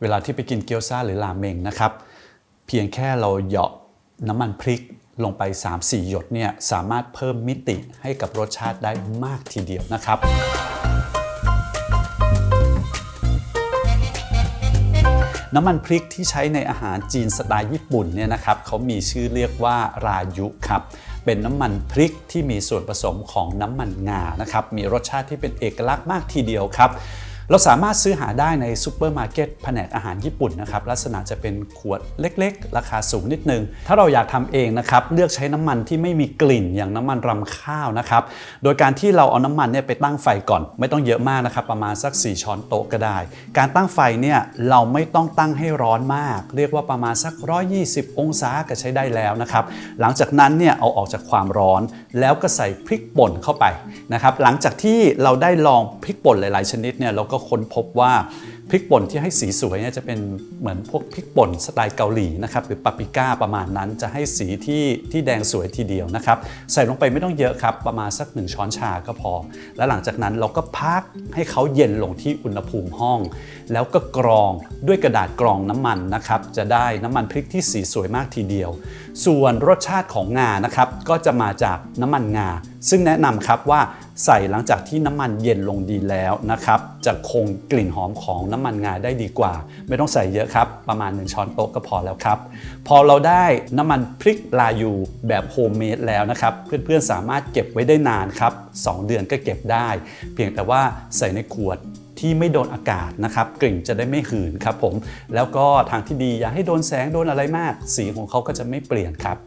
เวลาที่ไปกินเกี๊ยวซ่าหรือราเมงนะครับ เพียงแค่เราเหยาะน้ำมันพริกลงไป 3-4 หยดเนี่ยสามารถเพิ่มมิติให้กับรสชาติได้มากทีเดียวนะครับน้ำมันพริกที่ใช้ในอาหารจีนสไตล์ญี่ปุ่นเนี่ยนะครับเขามีชื่อเรียกว่ารายุครับเป็นน้ำมันพริกที่มีส่วนผสมของน้ำมันงานะครับมีรสชาติที่เป็นเอกลักษณ์มากทีเดียวครับ เราสามารถซื้อหาได้ในซูเปอร์มาร์เก็ตแผนกอาหารญี่ปุ่นนะครับลักษณะจะเป็นขวดเล็กๆ ราคาสูงนิดนึง ถ้าเราอยากทำเองนะครับเลือกใช้น้ำมันที่ไม่มีกลิ่นอย่างน้ำมันรำข้าวนะครับโดยการที่เราเอาน้ำมันเนี่ยไปตั้งไฟก่อน ไม่ต้องเยอะมากนะครับประมาณสัก 4 ช้อนโต๊ะก็ได้ การตั้งไฟเนี่ยเราไม่ต้องตั้งให้ร้อนมาก เรียกว่าประมาณสัก 120 องศาก็ใช้ได้แล้วนะครับหลังจากนั้นเนี่ยเอาออกจากความร้อน แล้วก็ใส่พริกป่นเข้าไปนะครับหลังจากที่เราได้ลองพริกป่นหลาย ๆ ชนิดเนี่ยเราก็ค้นพบว่า พริกป่นที่ให้สีสวยเนี่ยจะเป็นเหมือนพวกพริกป่นสไตล์เกาหลีนะครับหรือปาปริก้าประมาณนั้นจะให้สีที่ที่แดงสวยทีเดียวนะครับใส่ลงไปไม่ต้องเยอะครับ ประมาณสัก 1 ช้อนชาก็พอ แล้วหลังจากนั้นเราก็พักให้เขาเย็นลงที่อุณหภูมิห้อง แล้วก็กรองด้วยกระดาษกรองน้ำมันนะครับจะได้น้ำมันพริกที่สีสวยมากทีเดียว ส่วนรสชาติของงานะครับก็จะมาจากน้ำมันงา ซึ่งแนะนำครับว่าใส่หลังจากที่น้ำมันเย็นลงดีแล้วนะครับจะคงกลิ่นหอมของน้ำมันงาได้ดีกว่า ไม่ต้องใส่เยอะครับ ประมาณ 1 ช้อนโต๊ะก็พอแล้วครับ พอเราได้น้ำมันพริกลายูแบบโฮมเมดแล้วนะครับ เพื่อนๆสามารถเก็บไว้ได้นานครับ2เดือนก็เก็บได้ เพียงแต่ว่าใส่ในขวดที่ไม่โดนอากาศนะครับ กลิ่นจะได้ไม่หืนครับผมแล้วก็ทางที่ดีอย่าให้โดนแสงโดนอะไรมาก สีของเขาก็จะไม่เปลี่ยนครับ